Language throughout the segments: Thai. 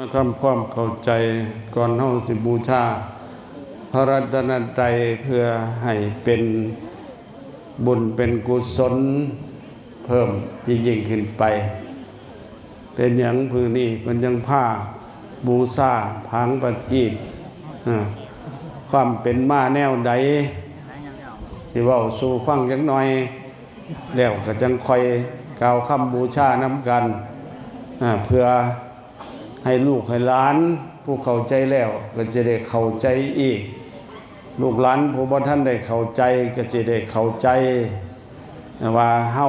มาทำความเข้าใจก่อนเฮาสิบูชา พระรัตนตรัยเพื่อให้เป็นบุญเป็นกุศลเพิ่มที่ยิ่งขึ้นไป เป็นอย่างพื้นนี้มันยังผ้าบูชาพังประทีปอ่าความเป็นมาแนวใดที่ว่าสู่ฟังจังหน่อย แล้วก็จังคอยกล่าวคำบูชาน้ำกันเพื่อ ให้ลูกให้หลาน ผู้เข้าใจแล้ว ก็จะได้เข้าใจอีก ลูกหลานผู้บ่ท่านได้เข้าใจ ก็จะได้เข้าใจว่าเฮา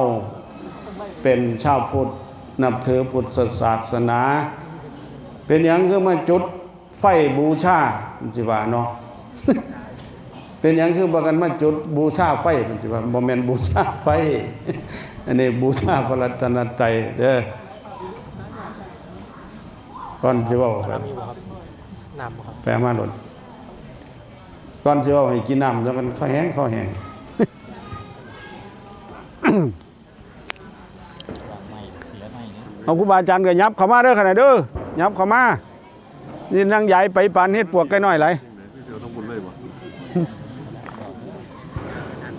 เป็นชาวพุทธนับถือพุทธศาสนา เป็นอย่างคือมาจุดไฟบูชามันสิว่าเนาะเป็นอย่างคือบอกกันมาจุดบูชาไฟมันสิว่าบ่แม่นบูชาไฟอันนี้บูชาพระรัตนตรัยเด้อ ก่อนสิเว้าครับมีบ่ครับน้ำบ่ครับแปลมาหล่นก่อนสิเว้าให้กินน้ำแล้วกันข้อแห้งข้อแห้งไม่เสียไม่เนี่ยเอาครูบาอาจารย์ก็ยับเข้ามาเด้อขนาดเด้อยับเข้ามานี่นั่งใหญ่ไปปานเฮ็ดปวกไก่น้อยไหลาย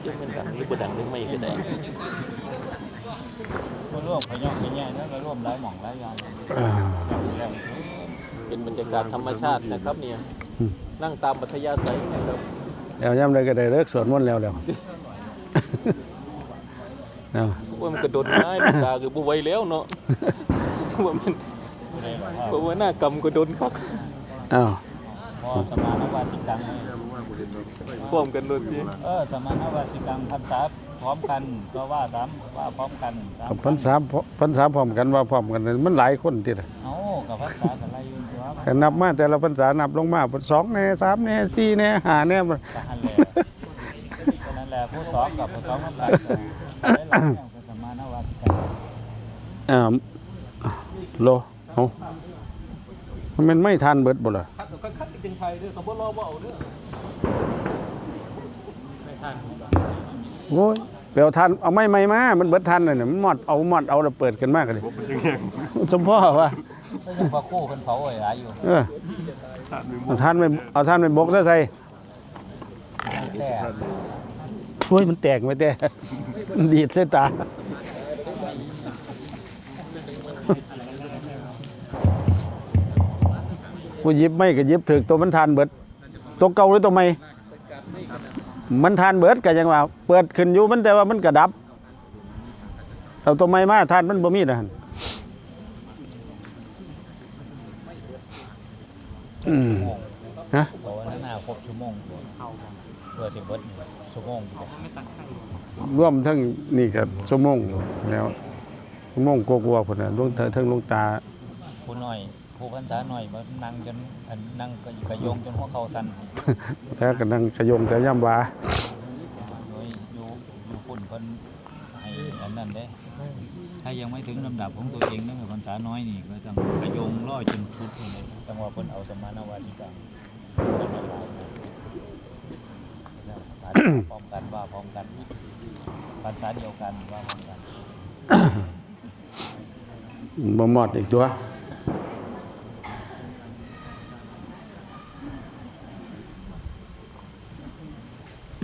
จึงเป็นดังหรือบ่ดังหรือไม่ก็ได้มาร่วมพยองพยายนะมาร่วมหลายหม่องหลายอย่าง เป็นบรรยากาศธรรมชาตินะครับเนี่ยนั่งตามปัทยาศัยนะครับแล้วย่ำเลยก็ได้เลิกสวดมนต์แล้วแล้วเนาะว่ามันกระโดดไม้ตาคือบ่ไหวแล้วเนาะว่ามันว่าว่าหน้ากรรมกระโดดคักอ้าวพอสมานวาสิกังพร้อมกันโดนทีเออสมานวาสิกังพรรษาพร้อมกันก็ว่าสามว่าพร้อมกันสามพรรษาพรรษาพร้อมกันว่าพร้อมกันมันหลายคนติดเอากับพรรษากับอะไรอยู่ตัวกั นนับมาแต่ละพรรษานับลงมาสองแน่สามแน่สี่แน่ห้าแน่มันทหารแหละฉะนั้นแหละผู้สองกับผู้สองน้ำกันได้หลายอย่างเป็นสมานวาสิกังอ่าโลเอามันไม่ทันเบิดบ่ล่ะคัดคัดคัดเป็นไทยเด้อเขาบ่รอบ่เอาเด้อโอ้ยเปลวทันเอาไม่ไม่มา มันเบิดทันน่ะเนี่ยมันหมอดเอาหมอดเอาแล้วเปิดกันมากเลยสมพ่อว่าก็ ยังพอคู่คนเผาไว้หลายอยู่เออเอาท่านไม่เอาท่านไม่บกซะใส่แต่โอ้ยมันแตกไปแต่มันดีดใส่ตา ผู้หยิบไม่ก็หยิบถึกตัวมันทานเบิดตัวเก่าหรือตัวใหม่มันทานเบิดก็ยังว่า เปิดขึ้นอยู่มันแต่ว่ามันกระดับเอาตัวใหม่มาทานมันบ่มีนะหั่น อืมฮะตัวนั้นน่าครบชั่วโมงเพื่อสิเบิดชั่วโมงร่วมทั้งนี่กับชั่วโมงแล้วชั่วโมงกลัวๆพุ่นน่ะลวงทั้งลวงตาผู้น้อยผู้พรรษาหน่อยมันนั่งจนอันนั่งก็อยู่กระโยงจนหัวเข่าสั่นแล้วก็นั่งขยงแต่ย่ำว่าโดยอยู่อยู่ฝุ่นเพิ่นให้อันนั้นเด้ ถ้ายังไม่ถึงลำดับของตัวเองนั่นคือพรรษาน้อยนี่ก็ต้องขยงล่อจนชุดเลยจังหวะเพิ่นเอาสมานาวาสิกรรมเพิ่นมาหลายนะพร้อมกันว่าพร้อมกันภาษาเดียวกันว่าพร้อมกันบ่หมอดอีกตัว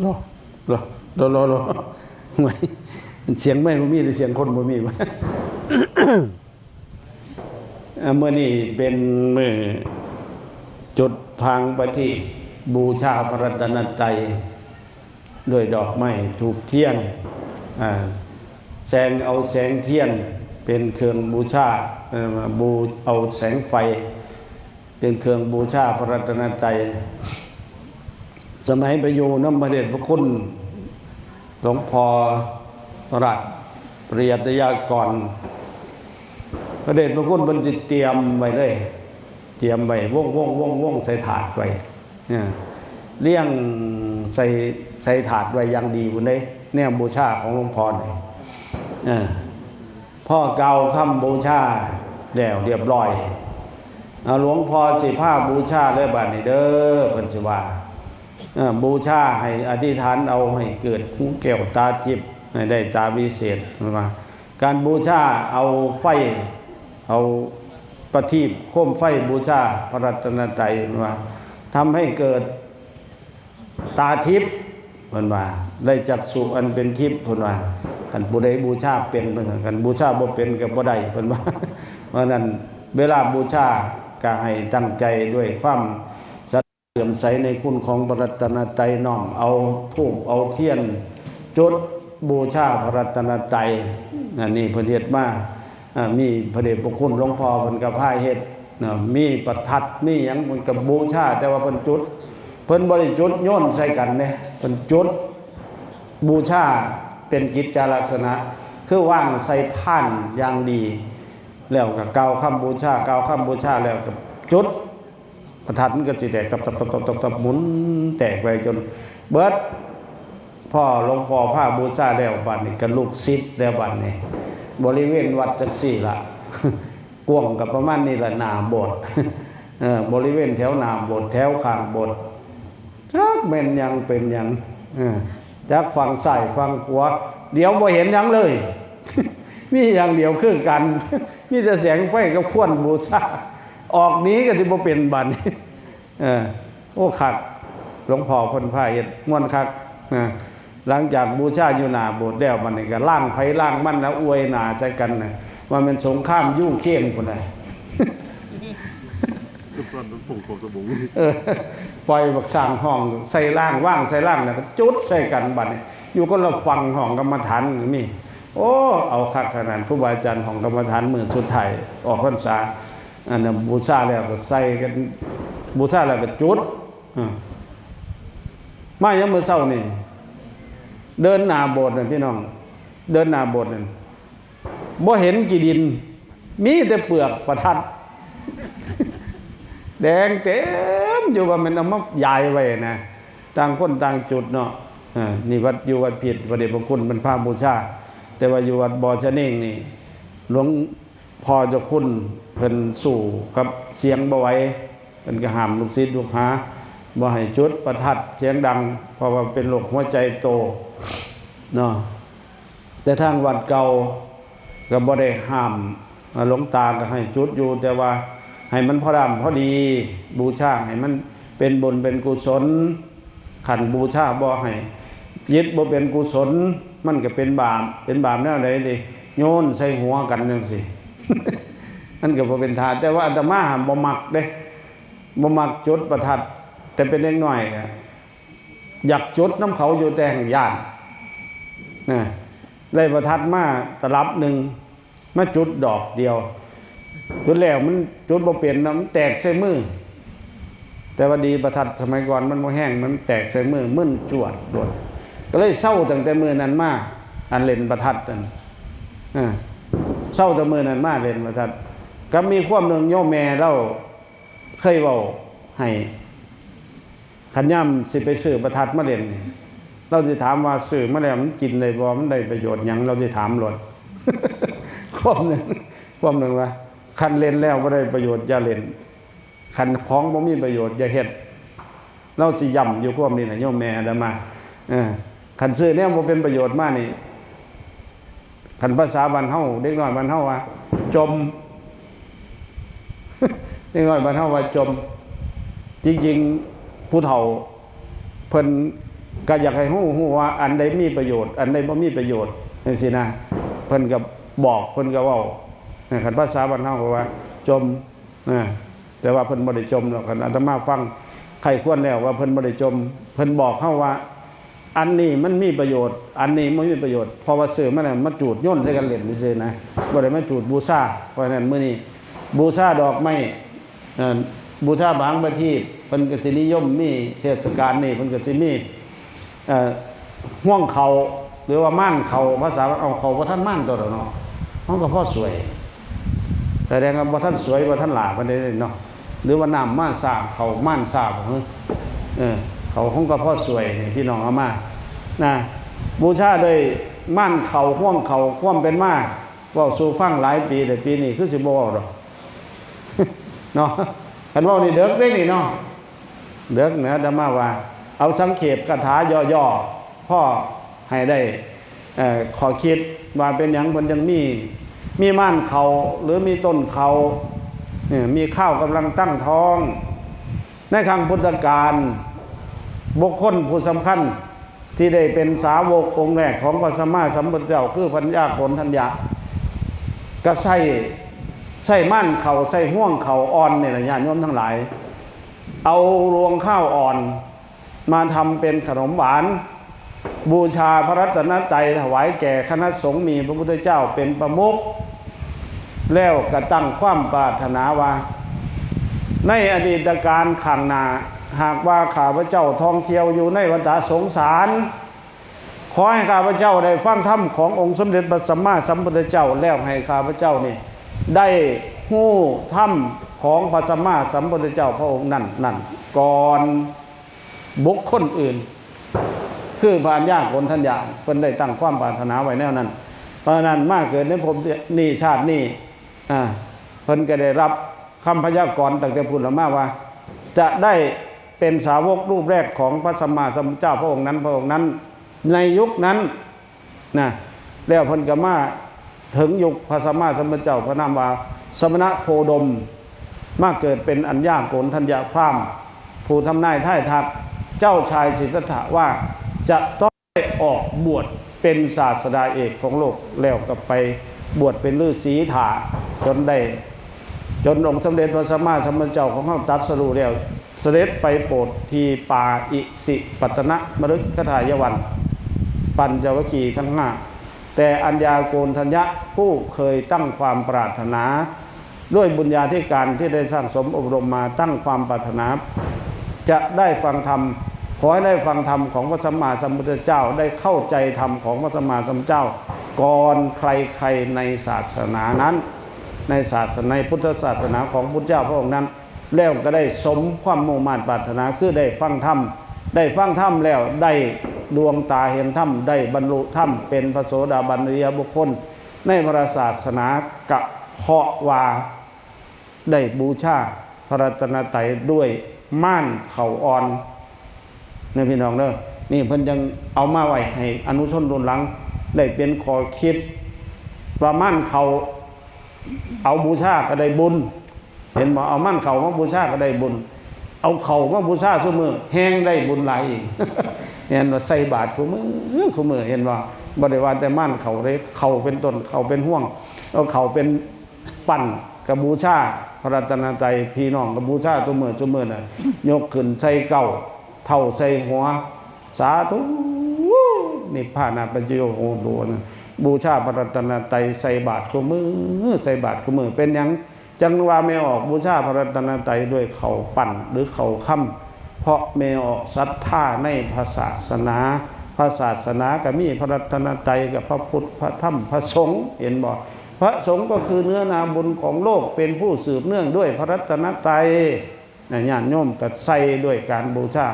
รอรอรอรอรอไม่ เสียงไม่บ่มีหรือเสียงคนบ่มีวะเมื่อนี้เป็นมือจุดทางไปที่บูชาพระรัตนตรัยด้วยดอกไม้ถูกเทียนแสงเอาแสงเทียน เป็นเครื่องบูชาบูเอาแสงไฟ เป็นเครื่องบูชาพระรัตนตรัยสมัยไปอยู่น้ำพระเดชพระคุณหลวงพ่อ รัตปริยัตยากร พระเดชพระคุณบรรจิตเตรียมไว้เลย เตรียมไว้วงวงวงวงใส่ถาดไว้เนี่ยเลี้ยงใส่ใส่ถาดไว้อย่างดีคุณได้เนี่ยบูชาของหลวงพ่อเนี่เออพ่อเก่าคำบูชาแล้วเรียบร้อยเอาหลวงพ่อสิผ้าบูชาเลยบัดนี้เด้อเพิ่นสิว่าบูชาให้อธิษฐานเอาให้เกิดหูแก้วตาทิพย์ ได้ตาวิเศษมาการบูชาเอาไฟเอาประทีปโคมไฟบูชาพระรัตนตรัยว่าทำให้เกิดตาทิพย์เพิ่นว่าได้จักสุอันเป็นทิพย์เพิ่นว่ากันผู้ใดบูชาเป็นเพิ่นกันบูชาบ่เป็นก็บ่ได้เพิ่นว่าเพราะนั้นเวลาบูชาก็ให้ตั้งใจด้วยความศรัทธาเลื่อมใสในคุณของพระรัตนตรัยน้อมเอาธูปเอาเทียนจุด บูชาพระรัตนตรัยอันนี้เพิ่นเฮ็ดมาอ่ามีพระเดชพระคุณหลวงพ่อเพิ่นก็พายเฮ็ดมีประทัดมีหยังเพิ่นก็บูชา แต่ว่าเพิ่นจุด เพิ่นบ่ได้จุดโยนใส่กันเด้เพิ่นจุดบูชาเป็นกิจจาลักษณะ คือว่างใส่ผ่านอย่างดี แล้วก็กล่าวคำบูชาเกาวคำบูชาแล้วก็จุดประทัดมันก็สิแตกตับตับตับตับตับตับหมุนแตกไปจนเบิด พ่อหลวงพ่อผ้าบูชาแล้วบัดนี้ก็ลูกศิษย์แล้วบัดนี้บริเวณวัดจังสี่ละกวงกับประมาณนี้ละหนาโบสถ์เออบริเวณแถวหนาโบสถ์แถวข้างโบสถ์จักเป็นยังเป็นยังจักฟังใส่ฟังขวาเดี๋ยวบ่เห็นยังเลย มีอย่างเดียวคือกัน มีแต่แสงไฟกับควนบูชาออกนี้ก็สิบ่เป็นบัดนี้เออโอ้คักหลวงพ่อเพิ่นพาเฮ็ดม่วนคักนะ หลังจากบูชาอยู่หน้าโบสถ์แล้วมันนี่ก็ล่างไผล่างมันแล้วอวยหน้าใส่กันนะว่ามันสงครามยุ่งเขี้ยงพุ่นน่ะลูกศรลูกผงโคสบุงเออปล่อยบักสร้างห้องใส่ล่างว่างใส่ล่างแล้วก็จุดใส่กันบัดนี้อยู่คนละฟังห้องกรรมฐานมีโอ้เอาคักขนาดครูบาอาจารย์ของกรรมฐานมื้อสุดท้ายออกพรรษาอันนั้นบูชาแล้วก็ใส่กันบูชาแล้วก็จุดอืมมายังมื้อเช้านี่ เดินหนาโบสถ์น่พี่น้อง เดินหนาโบสถ์นั่นบ่เห็นกี่ดิน มีแต่เปลือกประทัด แดงเต็มอยู่ว่ามันเอามาใหญ่ไว้นะต่างคนต่างจุดเนาะนี่วัดอยู่วัดผิดประเดชพระคุณเป็นพระบูชา แต่ว่าอยู่วัดบ่อชะเน่งนี่หลวงพ่อจ้าคุณเพิ่นสู่ครับเสียงบ่ไว้เพิ่นก็ห้ามลูกศิษย์ลูกหา บ่ให้จุดประทัดเสียงดัง เพราะว่าเป็นโรคหัวใจโตเนาะแต่ทางวัดเก่าก็บ่ได้ห้ามหลวงตาก็ให้จุดอยู่ แต่ว่าให้มันพอดำพอดีบูชาให้มันเป็นบุญเป็นกุศล ขันบูชาบ่ให้ยึดบ่เป็นกุศล มันก็เป็นบาปเป็นบาปแนวไหนดิโยนใส่หัวกันจังซี่นั่นก็บ่เป็นทานแต่ว่าอาตมาบ่มักเด้บ่มักจุดประทัด แต่เป็นเล็กน้อย อยากจุดน้ำเขาอยู่แต่แห่งยานนะได้ประทัดมาตลับหนึ่งมาจุดดอกเดียว จุดแล้วมันจุดบ่เปลี่ยนนะมันแตกใส่มือ แต่ว่าดีประทัดสมัยก่อนมันบ่แห้งมันแตกใส่มือมึนจวดโดดก็เลยเศร้าตั้งแต่มือนั้นมาอันเล่นประทัดนั่นเศร้าแต่มือนั้นมาเล่นประทัด ก็มีความหนึงโยมแม่เราเคยเว้าให้ ขันย่ำสิไปซื้อประทัดมาเล่นนี่เราสิถามว่าซื้อมาแล้วมันกินได้บ่มันได้ประโยชน์ยังเราสิถามหลดความหนึ่งความหนึ่งว่าคันเล่นแล้วบ่ได้ประโยชน์อย่าเล่นคันของบ่มีประโยชน์อย่าเฮ็ดเราสิย้ำอยู่ความนี้นะโยมแม่อามาเออคันซื้อแนวบ่เป็นประโยชน์มากนี่คันภาษาบ้านเฮาเด็กน้อยบ้านเฮาว่าจมเด็กน้อยบ้านเฮาว่าจม จริงๆ ผู้เฒ่าเพิ่นก็อยากให้ฮู้ฮู้ว่า อันใดมีประโยชน์ อันใดบ่มีประโยชน์จังซี่นะเพิ่นก็บอกเพิ่นก็เว้าคันภาษาบ้านเฮาก็ว่า จมนะแต่ว่าเพิ่นบ่ได้จมหรอกคันอาตมาฟังใครควรแล้วว่าเพิ่นบ่ได้จม เพิ่นบอกเฮาว่า อันนี้มันมีประโยชน์ อันนี้มันมีประโยชน์พอว่าซื้อมาแล้วมาจูดย่นใส่กันเล่นซื่อๆนะบ่ได้มาจูดบูชาเพราะฉะนั้นมื้อนี้บูชาดอกไม้ บูชาบางประทีปเพิ่นก็สินิยมมีเทศกาลนี้เพิ่นก็สิมีห่วงเขาหรือว่าม่านเขาภาษาเอาเขาบ่ทันม่านตัวเนาะมันก็พอสวยแต่แดงว่าท่านสวยบ่ท่านหลาปานใดเนาะหรือว่าน้ำม่านสร้างเขาม่านสร้างเฮ้ยเออเขาคงก็พ่อสวยนี่พี่น้องเอามานะบูชาโดยม่านเขาห่วงเขาความเป็นมาเว้าสู่ฟังหลายปีแต่ปีนี้คือสิบ่เว้าดอกเนาะ คันว้านี่เด็กเด้นี่เนาะเด็กเนะแต่มาว่า เอาสังเขปคาถาย่อๆพ่อให้ได้ขอคิดว่าเป็นหยังบนยังมี มีม่านเขาหรือมีต้นเขาเนี่ยมีข้าวกำลังตั้งท้อง ในครั้งพุทธกาลบุคคลผู้สำคัญที่ได้เป็นสาวกองค์แรกของพระสัมมาสัมพุทธเจ้าคือพัญญาโกนทัญญาก็ใส ใส่ม่านเขาใส่ห่วงเขาอ่อนเนี่ยะญาติโยมทั้งหลาย เอารวงข้าวอ่อน มาทำเป็นขนมหวาน บูชาพระรัตนตรัยถวายแก่คณะสงฆ์มีพระพุทธเจ้าเป็นประมุขแล้วกระตั้งความปรารถนาว่า ในอดีตการขังนาหากว่าข้าพเจ้าท่องเที่ยวอยู่ในวัฏสงสาร ขอให้ข้าพเจ้าได้ฟังธรรมขององค์สมเด็จพระสัมมาสัมพุทธเจ้าแล้วให้ข้าพเจ้านี่ ได้หู้ธรรมของพระสัมมาสัมพุทธเจ้าพระองค์นั้นนั่นก่อนบุคคลอื่น คือพานยากคนท่านยานเพิ่นได้ตั้งความปรารถนาไว้แนวนั้น เพราะนั้นมากเกิดในผมนี่ชาตินี้อ่าเพิ่นก็ได้รับคำพยากรณ์ตั้งแต่พุทธมาว่า จะได้เป็นสาวกรูปแรกของพระสัมมาสัมพุทธเจ้าพระองค์นั้นพระองค์นั้น ในยุคนั้นนะแล้วเพิ่นก็มา ถึงยุคพระสัมมาสัมพุทธเจ้าพระนามว่าสมณะโคดม มากเกิดเป็นอัญญาโกนทัญญาพรามผู้ทำนายท่ายทักเจ้าชายสิทธัตถะว่าจะต้องได้ออกบวชเป็นศาสดาเอกของโลกแล้วก็ไปบวชเป็นฤาษีถาจนได้จนองค์สมเด็จพระสัมมาสัมพุทธเจ้าของเขาตัดสรูแล้วเสด็จไปโปรดที่ป่าอิสิ ปัตนะมฤคทายวัน ปัญจวคีย์ทั้งห้า แต่อัญญาโกณทัญญะผู้เคยตั้งความปรารถนา ด้วยบุญญาธิการที่ได้สร้างสมอบรมมาตั้งความปรารถนา จะได้ฟังธรรมขอให้ได้ฟังธรรมของพระสัมมาสัมพุทธเจ้าได้เข้าใจธรรมของพระสัมมาสัมพุทธเจ้า ก่อนใครๆในศาสนานั้น ในศาสนาในพุทธศาสนาของพุทธเจ้าพระองค์นั้น แล้วก็ได้สมความมุ่งมั่นปรารถนาคือได้ฟังธรรม ได้ฟังธรรมแล้วได้ดวงตาเห็นธรรมได้บรรลุธรรมเป็นพระโสดาบันอริยบุคคล ในพระศาสนากะเพาะว่าได้บูชาพระรัตนตรัยด้วยม่านเข่าอ่อนนี่พี่น้องเด้อนี่เพิ่นยังเอามาไว้ให้อนุชนรุ่นหลัง ได้เป็นขอคิดว่าม่านเขาเอาบูชาก็ได้บุญ เห็นบ่เอาม่านเขามาบูชาก็ได้บุญ เอาเข่ามาบูชาซุมือแห้งได้บุญหลายอีกเห็นว่าใส่บาตรคู่มือคู่มือเห็นว่าบ่ได้ว่าแต่ม่านเขาเลยเข่าเป็นต้นเข่าเป็นห่วงเอาเข่าเป็นปั่นกับบูชาพระรัตนตรัยพี่น้องกับบูชาตัวมือตัวมือน่ะยกขึ้นใส่เก่าเท่าใส่หัว สาธุนี่พานาปัญโยโหโดนะบูชาพระรัตนตรัยใส่บาตรคู่มือใส่บาตรคู่มือเป็นยัง จังว่าไม่ออกบูชาพระรัตนตรัยด้วยเข่าปั่นหรือเข่าค่ำเพราะเมออกศรัทธาในพระศาสนาพระศาสนาก็มีพระรัตนตรัยกับพระพุทธพระธรรมพระสงฆ์เห็นบ่พระสงฆ์ก็คือเนื้อนาบุญของโลกเป็นผู้สืบเนื่องด้วยพระรัตนตรัยนะญาติโยมก็ใส่ด้วยการบูชา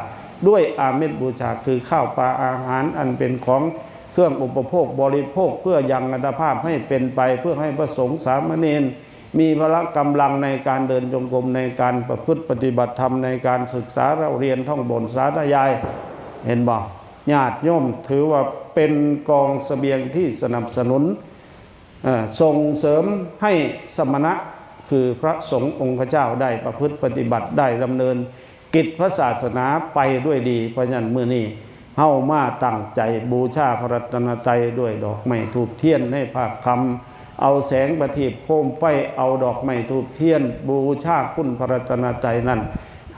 ด้วยอาเมตบูชาคือข้าวปลาอาหารอันเป็นของเครื่องอุปโภคบริโภคเพื่อยังอัตภาพให้เป็นไปเพื่อให้พระสงฆ์สามเณร มีพละกำลังในการเดินจงกรมในการประพฤติปฏิบัติธรรมในการศึกษาเราเรียนท่องบนสาธยาย เห็นบอกญาติโยมถือว่าเป็นกองเสบียงที่สนับสนุนส่งเสริมให้สมณะคือพระสงฆ์องค์เจ้าได้ประพฤติปฏิบัติได้ดำเนิน กิจพระศาสนาไปด้วยดีเพราะฉะนั้นเมื่อนี้เฮามาตั้งใจบูชาพระรัตนตรัยด้วยดอกไม้ทูบเทียนให้ภาคคำ เอาแสงประทีปโคมไฟเอาดอกไม้ทูบเทียน บูชาคุณพระรัตนตรัยนั้น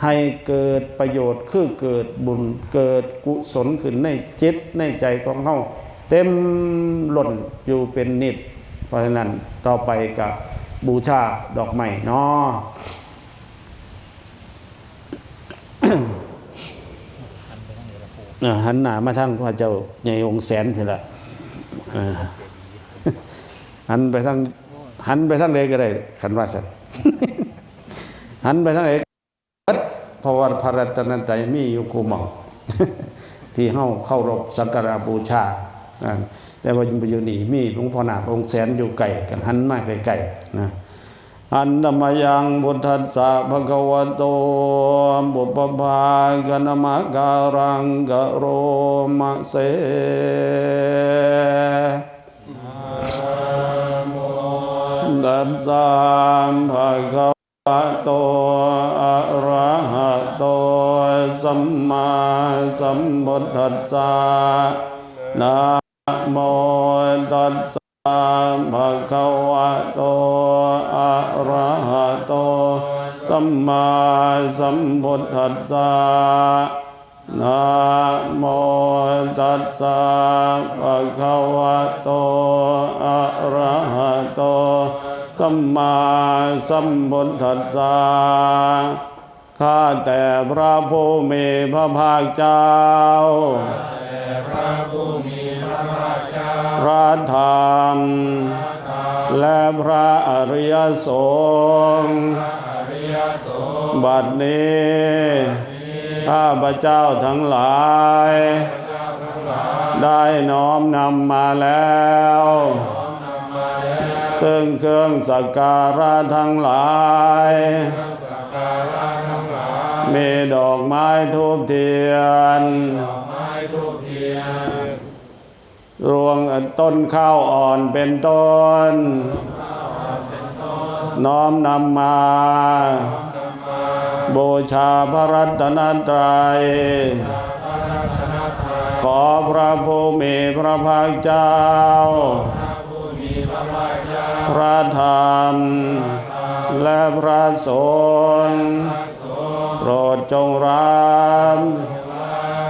ให้เกิดประโยชน์คือเกิดบุญเกิดกุศลขึ้นในจิตในใจของเฮาเต็มหล่นอยู่เป็นนิด เพราะฉะนั้นต่อไปกับบูชาดอกไม้เนาะเอ่อหันหน้ามาทางพระเจ้าใหญ่องค์แสนพี่ละ หันไปทางหันไปทางใดก็ได้ขันว่าสันหันไปทางไหนเพราะว่าพระรัตนตรัยมีอยู่คูหมองที่เฮาเข้ารบสักการะบูชาแต่ว่าอยู่นี่มีหลวงพ่อหนาคองค์แสนอยู่ไกลกันหันมาไกลๆนะอันนมยังบุทธัสสะภะคะวะโตบุปภากนมะการังกะโรมะเส สสามภะคะะโตอะระหะโตสัมมาสัมพุทธัสสะนะโมตัสสะภะคะวะโตอะระหะโตสัมมาสัมพุทธัสสะนะโมตัสสะภะคะวะโตอะระหะโต สัมมาสัมพุทธัสสะข้าแต่พระผู้มีพระภาคเจ้า พระธรรม และพระอริยสงฆ์บัดนี้ข้าพระเจ้าทั้งหลาย ได้น้อมนำมาแล้ว ซึ่งเครื่องสักการะทั้งหลาย มีดอกไม้ทูบเทียน รวงต้นข้าวอ่อนเป็นต้น น้อมนำมา บูชาพระรัตนตรัยขอพระผู้มีพระภาคเจ้า พระธรรม และพระสงฆ์โปรดจงรับ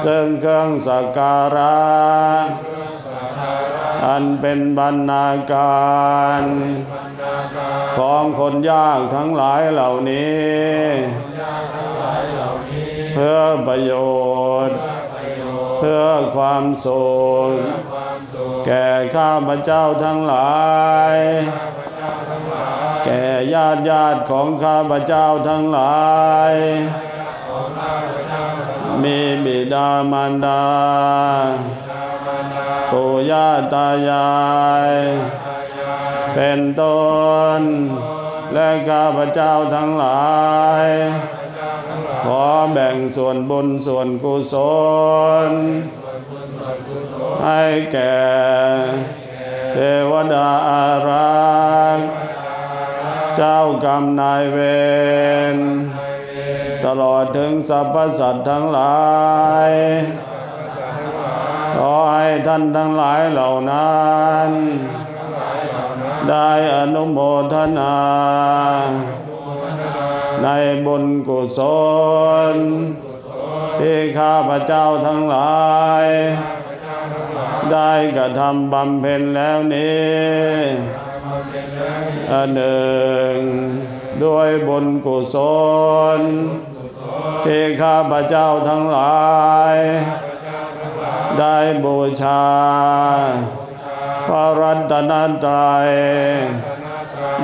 จึงเครื่องสักการะ อันเป็นบรรณาการ ของคนยากทั้งหลายเหล่านี้ เพื่อประโยชน์ เพื่อความสุข แก่ข้าพเจ้าทั้งหลาย แก่ญาติญาติของข้าพเจ้าทั้งหลาย มีบิดามารดาปู่ย่าตายาย เป็นต้น และข้าพเจ้าทั้งหลาย ขอแบ่งส่วนบุญส่วนกุศล ให้แก่เทวดาอารักษ์เจ้ากรรมนายเวรตลอดถึงสรรพสัตว์ทั้งหลายขอให้ท่านทั้งหลายเหล่านั้น ได้อนุโมทนา ในบุญกุศลที่ข้าพเจ้าทั้งหลาย ได้กระทำบำเพ็ญแล้วนี้อันหนึ่งด้วยบุญกุศลที่ข้าพเจ้าทั้งหลาย ได้บูชา พระรัตนตรัย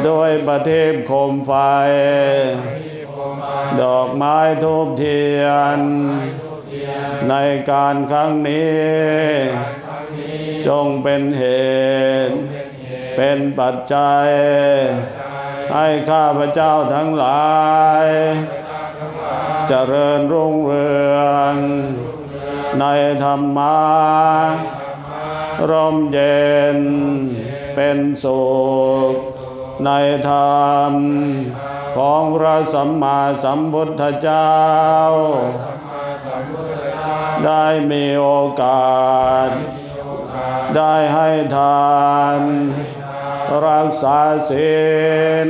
ด้วยประเทีปโคมไฟ ดอกไม้ทูบเทียน ในการครั้งนี้ จงเป็นเหตุ เป็นปัจจัย ให้ข้าพเจ้าทั้งหลาย เจริญรุ่งเรือง ในธรรมะร่มเย็น เป็นสุข ในธรรม ของพระสัมมาสัมพุทธเจ้าได้มีโอกาส ได้ให้ทาน รักษาศีล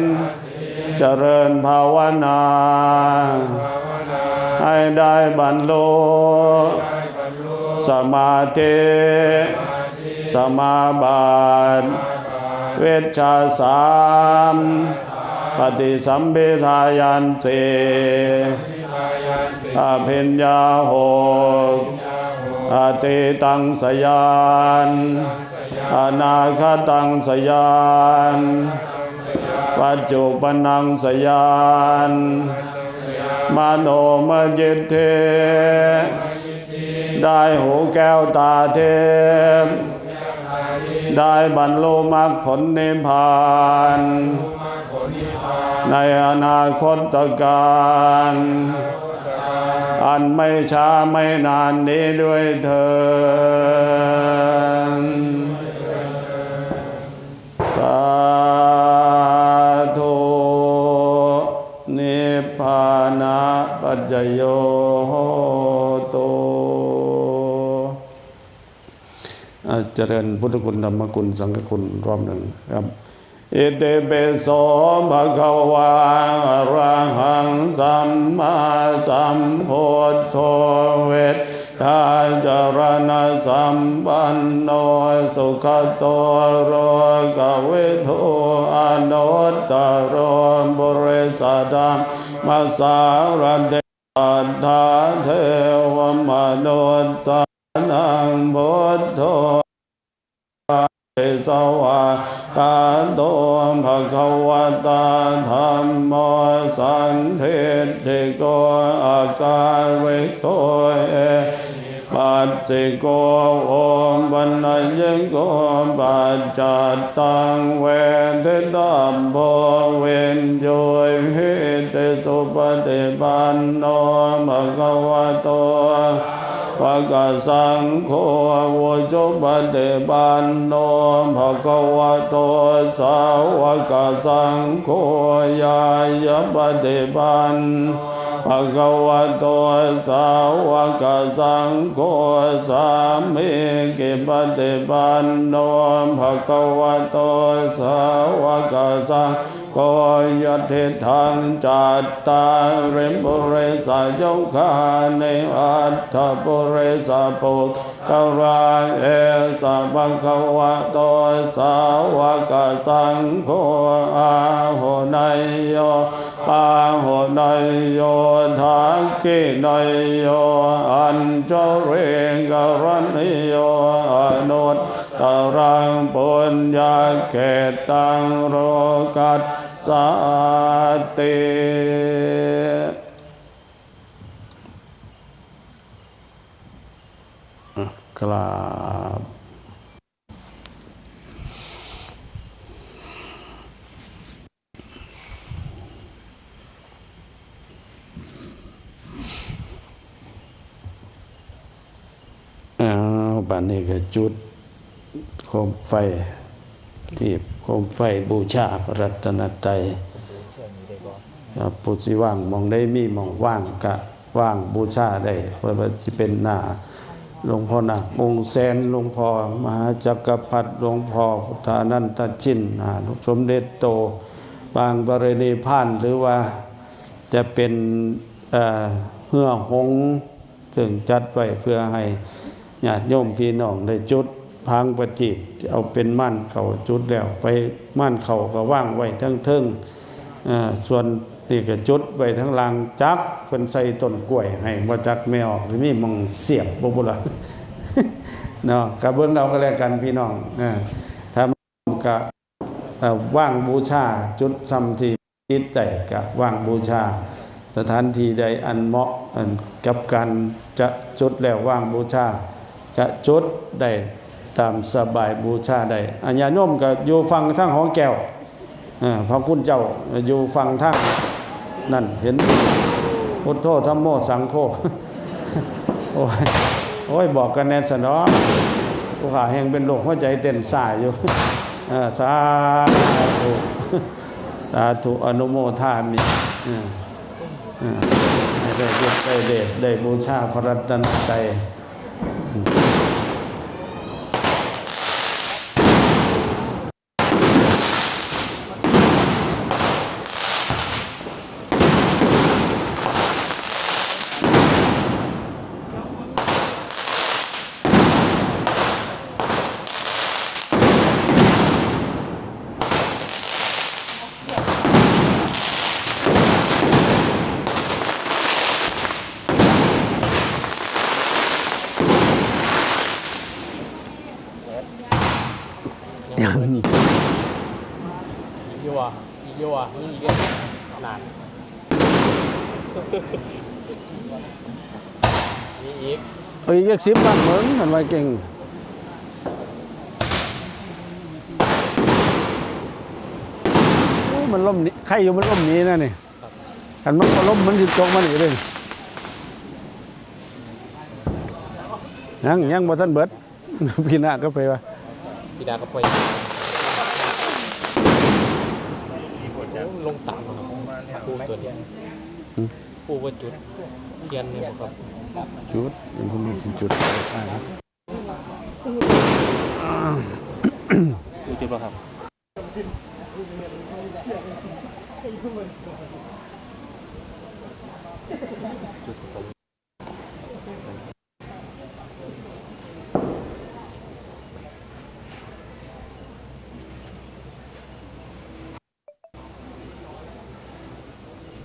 เจริญภาวนา ให้ได้บรรลุสมาธิสมาบัติเวชชาสามปฏิสัมพิทายันสีอภิญญาหก อติตังสยานอนาคตังสยานปัจจุปนังสยานมโนมยิทเท ได้หูแก้วตาเทพได้บรรลุมรรคผลนิพพาน ในอนาคตการ อันไม่ช้าไม่นานนี้ด้วยเถิดสาธุนิปัจจโยโตุอ่าเจริญพุทธคุณธรรมคุณสังฆคุณรอบหนึ่งครับ อิติปิโสภะคะวาอะระหังสัมมาสัมพุทโธเวททาจารณะสัมปันโนสุขโตโรกเวทุอนุตตรบุริสธรรมมาสารเดตัทธาเทวมนุสสานังพุทโธ สวากาโตภะคะวะตาธัมโมสันทิติโกอาการเวโกเอปัจจิโกโอมปัญญโกปัจจัตตังเวทิตัมโพเวนโยหิติสุปฏิปันโนภะคะวะโต ภะกสังโฆวุจุปฏิปันโนภะคะวะโตสาวกสังโฆยายปฏิปันภะคะวะโตสาวกสังโฆสามิกิปฏิปันโนภะคะวะโตสาวกสัง โฆยติทังจัตตาริปุเรสยงคาในอัตถปุเรสปุกกราเอสะภะคะวะโตสาวกสังโฆอาโหนายโยอาโหนายโยทักขินายโยอัญจเรกรันโยอนุต ตรังปุญญาเกตังโรกัสสาติกราบอ้าวบัดนี้ก็จุด โคมไฟที่โคมไฟบูชาพระรัตนตรัยครับผู้สิว่างมองได้มีมองว่างกะว่างบูชาได้เพราะว่าจะเป็นหน้าหลวงพ่อนักมงแสนหลวงพ่อมหาจักรพรรดิหลวงพ่อพุทธานันตชินอ่าสมเด็จโต บางบริเนพานหรือว่าจะเป็นเอ่อเหือหงส์ซึ่งจัดไว้เพื่อให้ญาติโยมพี่น้องได้จุด พังประจิเอาเป็นม่านเขาจุดแล้ว ไปม่านเขาก็ว่างไว้ทั้งเทิงส่วนนี่ก็จุดไว้ทั้งลางจักเพิ่นใส่ต้นกล้วย ให้บ่จักไม่ออกสิมีมองเสียบบ่บุล่ะเนาะก็เบิ่งเอาก็แล้วกันพี่น้องถ้าก็ว่างบูชาจุดซ้ำที่ติดได้ก็ว่างบูชา สถานที่ใดอันเหมาะอันกับการจะจุดแล้วว่างบูชาก็จุดได้ ตามสบายบูชาได้อัญญาโยมก็อยู่ฟังทั้งของแก้วพระคุณเจ้าอยู่ฟังทั้งนั่นเห็นพุทโธธรรมโมสังโฆโอ้ยโอ้ยบอกกันแน่สนอผู้ขาแห่งเป็นโรคหัวใจเต้นสายอยู่สาธุสาธุอนุโมทามิเอออ่าให้ได้ยศได้เดชได้บูชาพระรัตนตรัยยัง อีกยัวอีกยัวนี่เรียกนานนี่ อีกเอ้ยยักสิบบ้านเหมือนกันไว้เก่งโอ้มันล่มนี้ใครอยู่มันล่มนี้นะนี่กันมันก็ล่มมันสิตกมันอีกเลยยังยังบ่ทันเบิด พี่นาก็ไปว่าพี่ดาก็ไปลงต่ำครับพูดตัวนี้พูปูว่าจุดเทียนเนี่ยบ่ครับ จุดยังคงมีสิจุดอ่าดูจุดบ่ครับจุดผม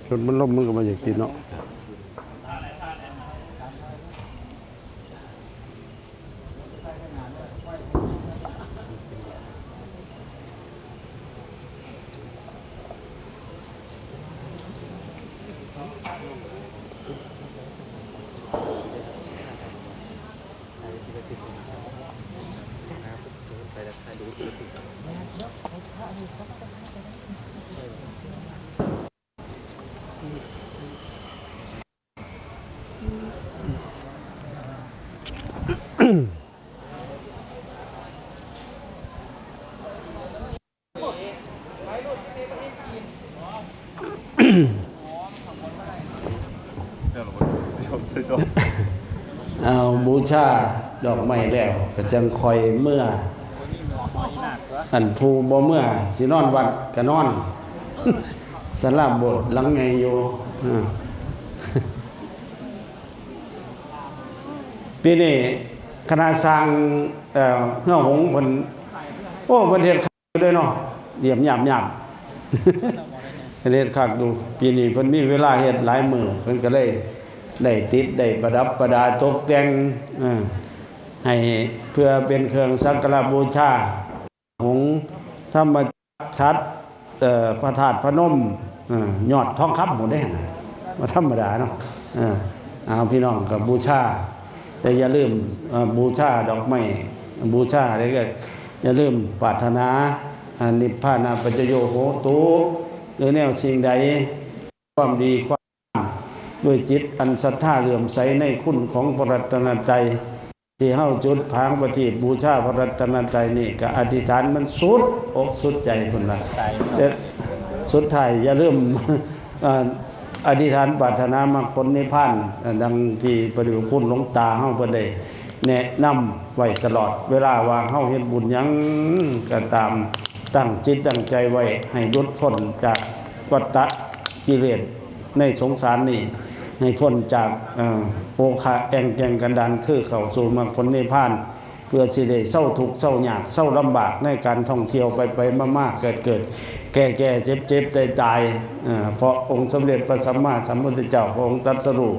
จนมันล่มมันก็มาอยากติดเนาะ ชาดอกไม้แล้วก็จังคอยเมื่อ อันผู้บ่เมื่อสินอนวัดก็นอนสลาบบทหลังไงอยู่ปีนี้คณะสร้างเอ่อเฮือหงส์เพิ่นโอ้เพิ่นเฮ็ดคักด้วยเนาะเดียมหยาบหยาบเพิ่นเฮ็ดคักดู ปีนี้เพิ่นมีเวลาเฮ็ดหลายมือเพิ่นก็เลย ได้ติดได้ประดับประดาตกแต่งให้เพื่อเป็นเครื่องสักการบูชาหงธรรมชัดพระธาตุพนมอ่อยอดทองคำหมดได้นะมาธรรมดาเนาะเออเอาพี่น้องกับบูชา แต่อย่าลืมบูชาดอกไม้บูชาอะไรก็อย่าลืมปรารถนาอนิพพานาปัจโยโหตุหรือแนวสิ่งใดความดีความ ด้วยจิตอันศรัทธาเหลื่อมใสในคุณของพระรัตนตรัยที่เฮาจุดพางประทีปบูชาพระรัตนตรัยนี่ก็อธิษฐานมันสุดอกสุดใจพุ่นละตายแต่สุดท้ายอย่าลืมเอ่ออธิษฐานปรารถนามรรคผลนิพพานเอ่อดังที่ปฏิบัติคุณหลวงตาเฮาเพิ่นได้แนะนำไว้ตลอด เวลาว่าเฮาเฮ็ดบุญหยังก็ตามตั้งจิตตั้งใจไว้ให้หลุดพ้นจากวัฏฏะกิเลสในสงสารนี่ ให้พ้นจากโอคะแองแจงกันดานคือเข้าสู่มรรคผลนิพพาน เพื่อสิได้เศร้าทุกเศร้ายากเศร้าลำบากในการท่องเที่ยวไปไปมากๆเกิดเกิด แก่แก่เจ็บเจ็บตายตายเพราะองค์สมเด็จพระสัมมาสัมพุทธเจ้าพระองค์ตรัสรู้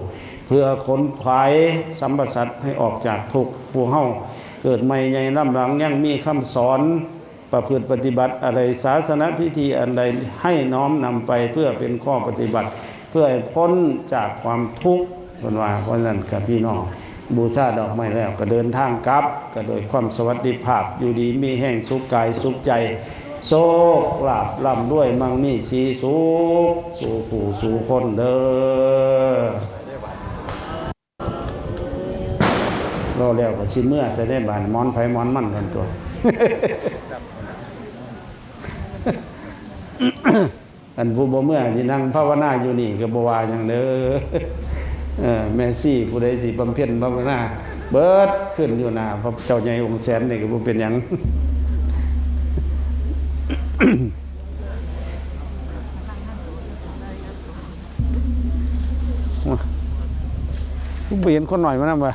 เพื่อขนขวายสัมปสัตให้ออกจากทุกผู้เฮาเกิดใหม่ใหญ่ลำหลังยังมีคำสอนประพฤติปฏิบัติอะไรศาสนาพิธีอันใดให้น้อมนำไปเพื่อเป็นข้อปฏิบัติ เพื่อให้พ้นจากความทุกข์คนว่าเพราะนั้นกับพี่น้องบูชาดอกไม้แล้วก็เดินทางกลับ ก็โดยความสวัสดิภาพอยู่ดีมีแห่งสุขกายสุขใจ โซกลาบลำด้วยมังมีสีสุขสู่ผู้สู่คนเด้อรอแล้วก็ชิเมื่อจะได้บานมอนไผมอนมั่นกันตัว อันผู้บ่เมื่อที่นั่งภาวนาอยู่นี่ก็บ่ว่าหยังเด้อเออแม่ซี่ผู้ใดสิบำเพ็ญภาวนาเบิดขึ้นอยู่หน้าพระเจ้าใหญ่องค์แสนนี่ก็บ่เป็นหยังผู้เปลี่ยนคนหน่อยมานำบ่